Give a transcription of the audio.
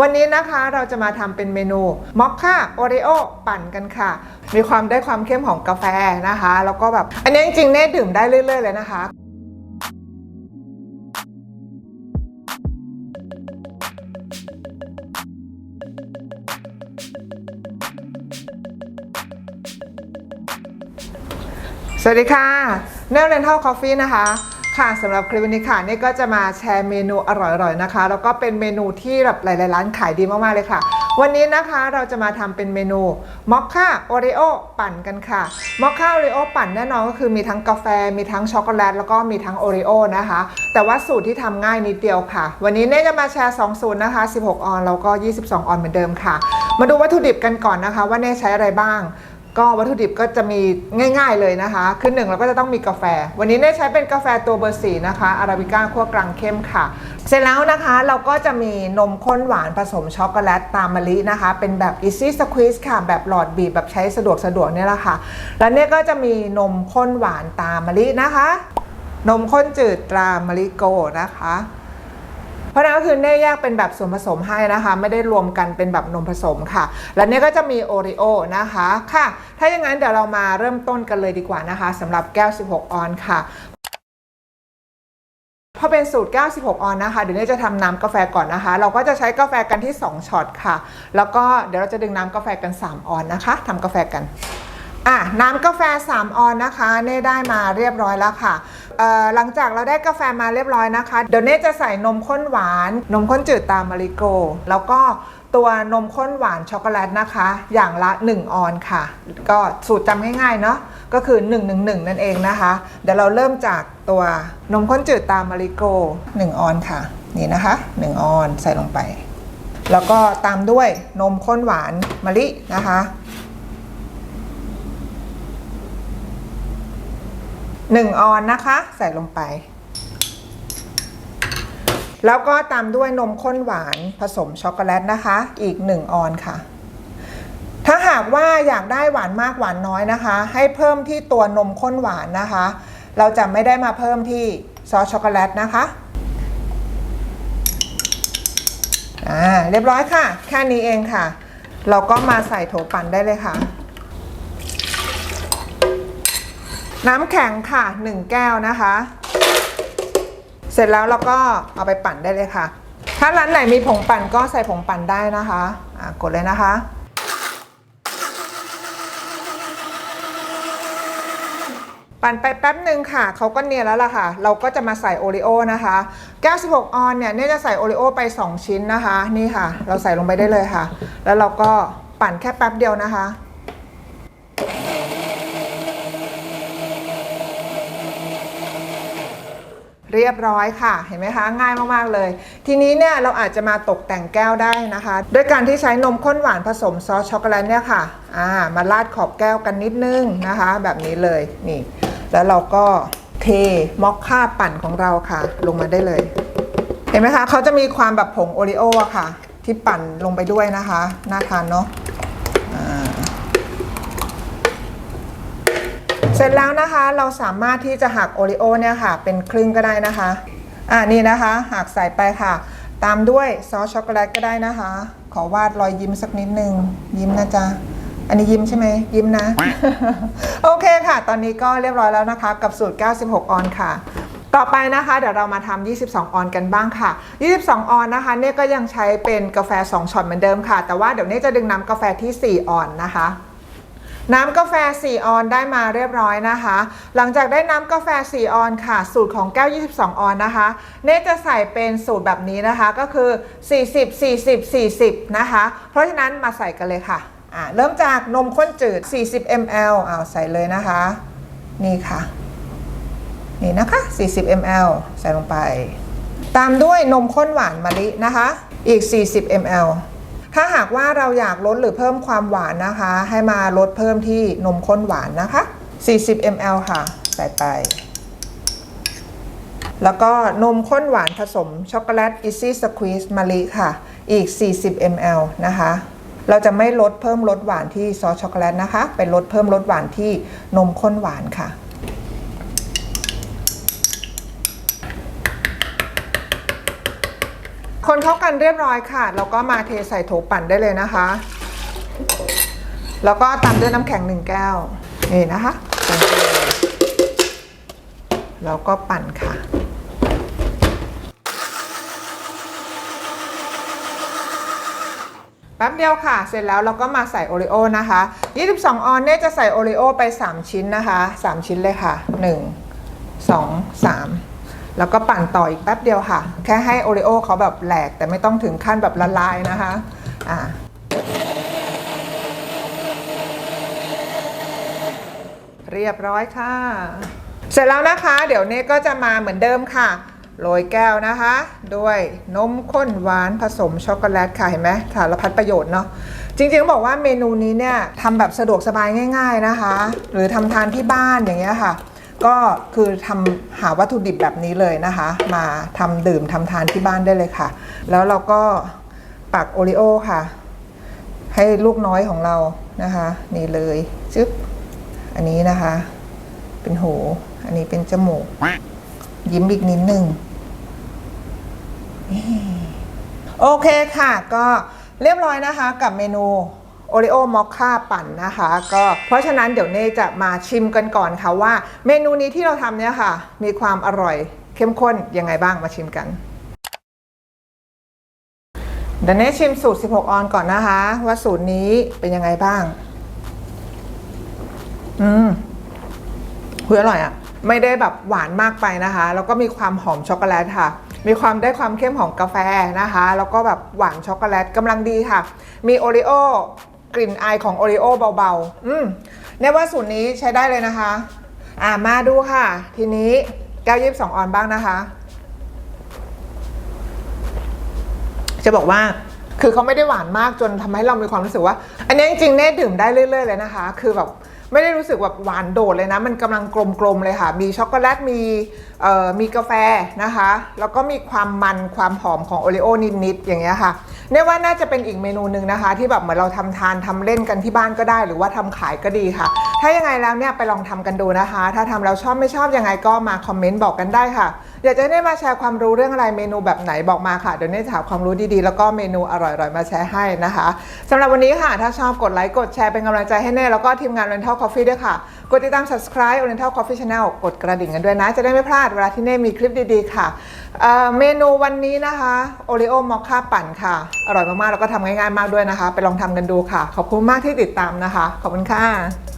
วันนี้นะคะเราจะมาทำเป็นเมนูมอคค่าโอริโอปั่นกันค่ะ มีความได้ความเข้มของกาแฟนะคะ แล้วก็แบบ อันนี้จริงๆเน่ดื่มได้เรื่อย ๆ เลยนะคะสวัสดีค่ะ เนลเลนทัลคอฟฟี่นะคะ ค่ะสำหรับคลิปวันนี้ค่ะนี่ก็จะมาแชร์เมนูอร่อยๆนะคะ แล้วก็เป็นเมนูที่แบบหลายๆร้านขายดีมากๆเลยค่ะ วันนี้นะคะเราจะมาทำเป็นเมนูมอคค่าโอริโอปั่นกันค่ะมอคค่าโอริโอปั่นแน่นอนก็คือมีทั้งกาแฟ มีทั้งช็อกโกแลตแล้วก็มีทั้งโอริโอนะคะ แต่ว่าสูตรที่ทำง่ายนิดเดียวค่ะ วันนี้เน่จะมาแชร์2สูตรนะคะ 16 ออนแล้วก็ 22 ออนเหมือนเดิมค่ะ มาดูวัตถุดิบกันก่อนนะคะ ว่าเน่ใช้อะไรบ้าง ก็วัตถุดิบก็จะมีง่ายๆเลยนะคะ คือหนึ่งเราก็จะต้องมีกาแฟ วันนี้ได้ใช้เป็นกาแฟตัวเบอร์สีนะคะอาราบิก้าคั่วกลางเข้มค่ะ เสร็จแล้วนะคะเราก็จะมีนมข้นหวานผสมช็อกโกแลตตามมะลินะคะ เป็นแบบ easy squeeze ค่ะ แบบหลอดบีบแบบใช้สะดวกสะดวกเนี่ยแหละค่ะ แล้วเนี่ยก็จะมีนมข้นหวานตามมะลินะคะ นมข้นจืดตรามะลิโกนะคะ เพราะนั้นก็คือเน่แยกเป็นแบบส่วนผสมให้นะคะ ไม่ได้รวมกันเป็นแบบนมผสมค่ะ และเนี่ก็จะมีโอริโอนะคะค่ะ ถ้าอย่างนั้นเดี๋ยวเรามาเริ่มต้นกันเลยดีกว่านะคะสำหรับแก้ว 16 ออนค่ะพอเป็นสูตร 96 ออนนะคะ เดี๋ยวเน่จะทำน้ำกาแฟก่อนนะคะ เราก็จะใช้กาแฟกันที่ 2 ช็อตค่ะ แล้วก็เดี๋ยวเราจะดึงน้ำกาแฟกัน 3 ออนนะคะทำกาแฟกัน อะ น้ำกาแฟ 3 ออนนะคะ เน่ได้มาเรียบร้อยแล้วค่ะ หลังจากเราได้กาแฟมาเรียบร้อยนะคะ เดี๋ยวเน่จะใส่นมข้นหวาน นมข้นจืดตามมาริโก แล้วก็ตัวนมข้นหวานช็อกโกแลตนะคะ อย่างละ 1 ออนค่ะ ก็สูตรจำง่ายๆเนาะก็คือ 1 1 1 นั่นเองนะคะ เดี๋ยวเราเริ่มจากตัวนมข้นจืดตามมาริโก 1 ออนค่ะ นี่นะคะ 1 ออนใส่ลงไป แล้วก็ตามด้วยนมข้นหวานมะลินะคะ 1 ออนนะคะ ใส่ลงไป แล้วก็ตามด้วยนมข้นหวานผสมช็อกโกแลตนะคะ อีก 1 ออนค่ะ ถ้าหากว่าอยากได้หวานมากหวานน้อยนะคะ ให้เพิ่มที่ตัวนมข้นหวานนะคะ เราจะไม่ได้มาเพิ่มที่ซอสช็อกโกแลตนะคะอ่าเรียบร้อยค่ะ แค่นี้เองค่ะ เราก็มาใส่โถปั่นได้เลยค่ะ น้ำแข็งค่ะ 1 แก้วนะคะ เสร็จแล้วเราก็เอาไปปั่นได้เลยค่ะ ถ้าร้านไหนมีผงปั่นก็ใส่ผงปั่นได้นะคะะกดเลยนะคะปั่นไปแป๊บหนึ่งค่ะ เขาก็เนียนแล้วล่ะค่ะ เราก็จะมาใส่โอริโอนะคะ96ออนเนี่ยเนี่ยจะใส่โอริโอไป 2 ชิ้นนะคะ นี่ค่ะ เราใส่ลงไปได้เลยค่ะ แล้วเราก็ปั่นแค่แป๊บเดียวนะคะ เรียบร้อยค่ะ เห็นไหมคะง่ายมาก ๆ เลย ทีนี้เนี่ยเราอาจจะมาตกแต่งแก้วได้นะคะ ด้วยการที่ใช้นมข้นหวานผสมซอสช็อกโกแลตเนี่ยค่ะอ่ามาราดขอบแก้วกันนิดนึงนะคะ แบบนี้เลยนี่ แล้วเราก็เทมอคค่าปั่นของเราค่ะ ลงมาได้เลย เห็นไหมคะเขาจะมีความแบบผงโอริโออะค่ะ ที่ปั่นลงไปด้วยนะคะน่าทานเนาะ สร็จแล้วนะคะเราสามารถที่จะหักโอริโอเนี่ยค่ะ เป็นครึ่งก็ได้นะคะ อ่านี่นะคะหักใส่ไปค่ะ ตามด้วยซอสช็อกโกแลตก็ได้นะคะ ขอวาดรอยยิ้มสักนิดนึงยิ้มนะจ๊ะอันนี้ยิ้มใช่ไหมยิ้มนะ โอเคค่ะ ตอนนี้ก็เรียบร้อยแล้วนะคะ กับสูตร 96 ออนค่ะ ต่อไปนะคะ เดี๋ยวเรามาทำ 22 ออนกันบ้างค่ะ 22 ออนนะคะ เนี่ยก็ยังใช้เป็นกาแฟ 2ช็อตเหมือนเดิมค่ะ แต่ว่าเดี๋ยวเนี่จะดึงน้ำกาแฟที่ 4 ออนนะคะ น้ำกาแฟ 4 ออนได้มาเรียบร้อยนะคะ หลังจากได้น้ำกาแฟ 4 ออนค่ะ สูตรของแก้ว 22 ออนนะคะ เนจะใส่เป็นสูตรแบบนี้นะคะ ก็คือ 40 40 40 นะคะ เพราะฉะนั้นมาใส่กันเลยค่ะเริ่มจากนมข้นจืด 40 ml อ้าใส่เลยนะคะ นี่ค่ะ นี่นะคะ 40 ml ใส่ลงไป ตามด้วยนมข้นหวานมะลินะคะ อีก 40 ml ถ้าหากว่าเราอยากลดหรือเพิ่มความหวานนะคะ ให้มาลดเพิ่มที่นมข้นหวานนะคะ 40 ml ค่ะ ใส่ไป แล้วก็นมข้นหวานผสมช็อกโกแลต Easy Squeeze มะลิค่ะ อีก 40 ml นะคะ เราจะไม่ลดเพิ่มรสหวานที่ซอสช็อกโกแลตนะคะ เป็นลดเพิ่มรสหวานที่นมข้นหวานค่ะ คนเข้ากันเรียบร้อยค่ะ แล้วก็มาเทใส่โถปั่นได้เลยนะคะ แล้วก็ตามด้วยน้ำแข็งหนึ่งแก้ว นี่นะคะ แล้วก็ปั่นค่ะแป๊บเดียวค่ะ เสร็จแล้วเราก็มาใส่โอริโอนะคะ 22 ออนเนี่ยจะใส่โอริโอไป 3 ชิ้นนะคะ 3 ชิ้นเลยค่ะ 1 2 3 แล้วก็ปั่นต่ออีกแป๊บเดียวค่ะ แค่ให้โอริโอเขาแบบแหลกแต่ไม่ต้องถึงขั้นแบบละลายนะคะอ่าเรียบร้อยค่ะ เสร็จแล้วนะคะ เดี๋ยวเน่ก็จะมาเหมือนเดิมค่ะโรยแก้วนะคะ ด้วยนมข้นหวานผสมช็อกโกแลตค่ะเห็นไหมสารพัดประโยชน์เนาะจริงๆบอกว่าเมนูนี้เนี่ยทำแบบสะดวกสบายง่าย ๆนะคะ หรือทำทานที่บ้านอย่างเงี้ยค่ะ ก็คือทำหาวัตถุดิบแบบนี้เลยนะคะ มาทำดื่มทำทานที่บ้านได้เลยค่ะ แล้วเราก็ปักโอริโอค่ะ ให้ลูกน้อยของเรานะคะ นี่เลยจึ๊บอันนี้นะคะ เป็นหู อันนี้เป็นจมูก ยิ้มอีกนิดนึงโอเคค่ะ ก็เรียบร้อยนะคะกับเมนู โอริโอมอคค่าปั่นนะคะ ก็เพราะฉะนั้นเดี๋ยวเน่จะมาชิมกันก่อนค่ะว่า เมนูนี้ที่เราทำเนี่ยค่ะ มีความอร่อยเข้มข้นยังไงบ้างมาชิมกันเดี๋ยวเน่ชิมสูตร 16 ออนก่อนนะคะ ว่าสูตรนี้เป็นยังไงบ้าง อืมคุยอร่อยอะ่ะ ไม่ได้แบบหวานมากไปนะคะ แล้วก็มีความหอมช็อกโกแลตค่ะ มีความได้ความเข้มของกาแฟนะคะ แล้วก็แบบหวานช็อกโกแลตกำลังดีค่ะ มีโอริโอ กลิ่นอายของโอริโอเบาๆ อืมเนี่ยว่าสูตรนี้ใช้ได้เลยนะคะ อ่ามาดูค่ะ ทีนี้แก้วยีิบสองออนบ้างนะคะ จะบอกว่าคือเขาไม่ได้หวานมากจนทำให้เรามีความรู้สึกว่า อันนี้จริงๆเน่ดื่มได้เรื่อย ๆ เลยนะคะ คือแบบไม่ได้รู้สึกแบบหวานโดดเลยนะ มันกำลังกลมๆเลยค่ะ มีช็อกโกแลต มีเอ่อมีกาแฟนะคะ แล้วก็มีความมันความหอมของโอริโอนิดๆอย่างเงี้ยค่ะ เนี่ยว่าน่าจะเป็นอีกเมนูหนึ่งนะคะ ที่แบบเหมือนเราทำทานทำเล่นกันที่บ้านก็ได้ หรือว่าทำขายก็ดีค่ะ ถ้ายังไงแล้วเนี่ยไปลองทำกันดูนะคะ ถ้าทำแล้วชอบไม่ชอบยังไงก็มาคอมเมนต์บอกกันได้ค่ะอยากจะได้มาแชร์ความรู้เรื่องอะไรเมนูแบบไหนบอกมาค่ะ เดี๋ยวเน่จะหาความรู้ดีๆ แล้วก็เมนูอร่อยๆ มาแชร์ให้นะคะสำหรับวันนี้ค่ะ ถ้าชอบกดไลค์กดแชร์เป็นกำลังใจให้เน่แล้วก็ทีมงาน Oriental Coffee ด้วยค่ะ กดติดตาม subscribe Oriental Coffee Channel กดกระดิ่งกันด้วยนะ จะได้ไม่พลาดเวลาที่เน่มีคลิปดีๆ ค่ะเเมนูวันนี้นะคะโอริโอมอคค่าปั่นค่ะ อร่อยมากๆแล้วก็ทำง่ายๆมากด้วยนะคะ ไปลองทำกันดูค่ะ ขอบคุณมากที่ติดตามนะคะ ขอบคุณค่ะ